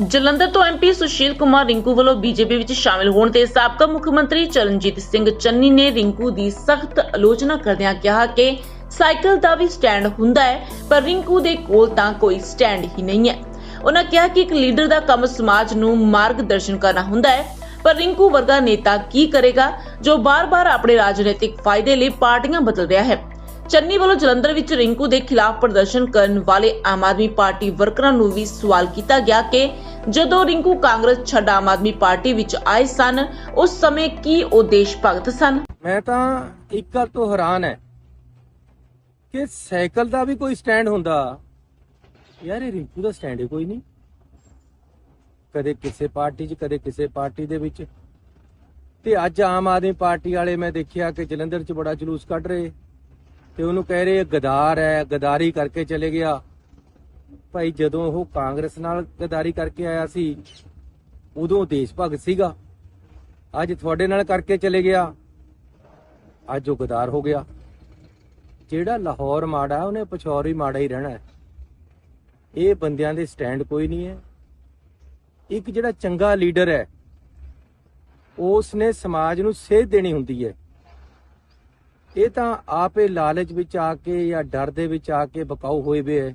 ਜਲੰਧਰ ਤੋਂ ਐਮਪੀ ਸੁਸ਼ੀਲ ਕੁਮਾਰ ਰਿੰਕੂ ਵੱਲੋਂ ਬੀਜੇਪੀ ਵਿੱਚ ਸ਼ਾਮਿਲ ਹੋਣ ਤੇ ਸਾਬਕਾ ਮੁੱਖ ਮੰਤਰੀ ਚਰਨਜੀਤ ਸਿੰਘ ਚੰਨੀ ਨੇ ਰਿੰਕੂ ਦੀ ਸਖਤ ਆਲੋਚਨਾ ਕਰਦਿਆਂ ਕਿਹਾ ਕਿ ਸਾਈਕਲ ਦਾ ਵੀ ਸਟੈਂਡ ਹੁੰਦਾ ਹੈ, ਪਰ ਰਿੰਕੂ ਦੇ ਕੋਲ ਤਾਂ ਕੋਈ ਸਟੈਂਡ ਹੀ ਨਹੀਂ ਹੈ। ਉਹਨਾਂ ਕਿਹਾ ਕਿ ਇੱਕ ਲੀਡਰ ਦਾ ਕੰਮ ਸਮਾਜ ਨੂੰ ਮਾਰਗਦਰਸ਼ਨ ਕਰਨਾ ਹੁੰਦਾ ਹੈ, ਪਰ ਰਿੰਕੂ ਵਰਗਾ ਨੇਤਾ ਕੀ ਕਰੇਗਾ, ਜੋ ਬਾਰ-ਬਾਰ ਆਪਣੇ ਰਾਜਨੀਤਿਕ ਫਾਇਦੇ ਲਈ ਪਾਰਟੀਆਂ ਬਦਲ ਰਿਹਾ ਹੈ। ਚੰਨੀ ਵੱਲੋਂ ਜਲੰਧਰ ਵਿੱਚ ਰਿੰਕੂ ਦੇ ਖਿਲਾਫ ਪ੍ਰਦਰਸ਼ਨ ਕਰਨ ਵਾਲੇ ਆਮ ਆਦਮੀ ਪਾਰਟੀ ਵਰਕਰਾਂ ਨੂੰ ਵੀ ਸਵਾਲ ਕੀਤਾ ਗਿਆ ਕਿ ਜਦੋਂ ਰਿੰਕੂ ਕਾਂਗਰਸ ਛੱਡ ਆਮ ਆਦਮੀ ਪਾਰਟੀ ਵਿੱਚ ਆਏ ਸਨ, ਉਸ ਸਮੇਂ ਕੀ ਉਹ ਦੇਸ਼ ਭਗਤ ਸਨ? ਮੈਂ ਤਾਂ ਇੱਕ ਗੱਲ ਤੋਂ ਹੈਰਾਨ ਹੈ ਕਿ ਸਾਈਕਲ ਦਾ ਵੀ ਕੋਈ ਸਟੈਂਡ ਹੁੰਦਾ। ਯਾਰ ਇਹ ਰਿੰਕੂ ਦਾ ਸਟੈਂਡ ਹੀ ਕੋਈ ਨਹੀਂ। ਕਦੇ ਕਿਸੇ ਪਾਰਟੀ 'ਚ, ਕਦੇ ਕਿਸੇ ਪਾਰਟੀ ਦੇ ਵਿੱਚ। ਤੇ ਅੱਜ ਆਮ ਆਦਮੀ ਪਾਰਟੀ ਵਾਲੇ ਮੈਂ ਦੇਖਿਆ ਕਿ ਜਲੰਧਰ 'ਚ ਬੜਾ ਜਲੂਸ ਕੱਢ ਰਹੇ। ਤੇ ਉਹਨੂੰ ਕਹਿ ਰਹੇ ਗਦਾਰ ਹੈ, ਗਦਾਰੀ ਕਰਕੇ ਚਲੇ ਗਿਆ। ਭਾਈ ਜਦੋਂ ਉਹ ਕਾਂਗਰਸ ਨਾਲ ਗਦਾਰੀ ਕਰਕੇ ਆਇਆ ਸੀ, ਉਦੋਂ ਦੇਸ਼ ਭਗਤ ਸੀਗਾ। ਅੱਜ ਤੁਹਾਡੇ ਨਾਲ ਕਰਕੇ ਚਲੇ ਗਿਆ। ਅੱਜ ਉਹ ਗਦਾਰ ਹੋ ਗਿਆ। ਜਿਹੜਾ ਲਾਹੌਰ ਮਾੜਾ, ਉਹਨੇ ਪਛੌਰ ਹੀ ਮਾੜਾ ਹੀ ਰਹਿਣਾ। ਇਹ ਬੰਦਿਆਂ ਦੇ ਸਟੈਂਡ ਕੋਈ ਨਹੀਂ ਹੈ। ਇੱਕ ਜਿਹੜਾ ਚੰਗਾ ਲੀਡਰ ਹੈ ਉਸ ਨੇ ਸਮਾਜ ਨੂੰ ਸੇਧ ਦੇਣੀ ਹੁੰਦੀ ਹੈ। ਇਹ ਤਾਂ ਆਪੇ ਲਾਲਚ ਵਿੱਚ ਆ ਕੇ ਜਾਂ ਡਰ ਦੇ ਵਿੱਚ ਆ ਕੇ ਬਕਾਊ ਹੋਏ ਵੇ ਹੈ।